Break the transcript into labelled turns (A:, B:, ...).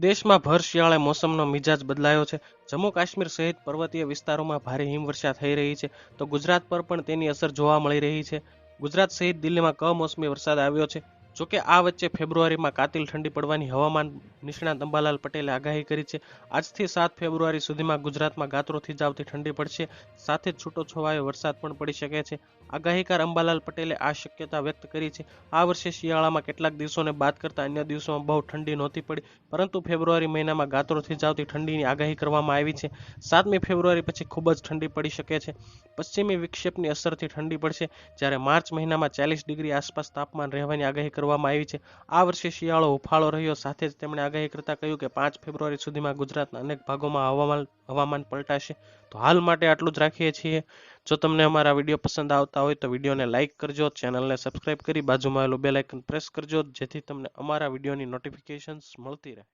A: દેશમાં ભર શિયાળે મોસમનો મિજાજ બદલાયો છે. જમ્મુ કાશ્મીર સહિત પર્વતીય વિસ્તારોમાં ભારે હિમવર્ષા થઈ રહી છે. તો ગુજરાત પર પણ તેની અસર જોવા મળી રહી છે. ગુજરાત સહિત દિલ્હીમાં કમોસમી વરસાદ આવ્યો છે. જોકે આ વચ્ચે ફેબ્રુઆરીમાં કાતિલ ઠંડી પડવાની હવામાન નિષ્ણાત અંબાલાલ પટેલે આગાહી કરી છે. આજથી સાત ફેબ્રુઆરી સુધીમાં ગુજરાતમાં ગાત્રો આવતી ઠંડી પડશે. સાથે જ છૂટો છવાયો વરસાદ પણ પડી શકે છે. આગાહીકાર અંબાલાલ પટેલે આ શક્યતા વ્યક્ત કરી છે. આ વર્ષે શિયાળામાં કેટલાક દિવસોને બાદ કરતા અન્ય દિવસોમાં બહુ ઠંડી નહોતી પડી, પરંતુ ફેબ્રુઆરી મહિનામાં ગાત્રો આવતી ઠંડીની આગાહી કરવામાં આવી છે. સાતમી ફેબ્રુઆરી પછી ખૂબ જ ઠંડી પડી શકે છે. પશ્ચિમી વિક્ષેપની અસરથી ઠંડી પડશે, જ્યારે માર્ચ મહિનામાં ચાલીસ ડિગ્રી આસપાસ તાપમાન રહેવાની આગાહી કરવામાં આવી છે. આ વર્ષે શિયાળો હુફાળો રહ્યો. સાથે જ તેમણે આગાહી કરતા કહ્યું કે પાંચ ફેબ્રુઆરી સુધીમાં ગુજરાતના અનેક ભાગોમાં હવામાન હવામાન પલટાશે. તો હાલ માટે આટલું જ રાખીએ છીએ. જો તમને અમારા વીડિયો પસંદ આવતા હોય તો વિડીયોને લાઇક કરજો, ચેનલને સબસ્ક્રાઇબ કરી બાજુમાં આવેલું બેલ આઇકન પ્રેસ કરજો, જેથી તમને અમારા વિડીયોની નોટિફિકેશન્સ મળતી રહે.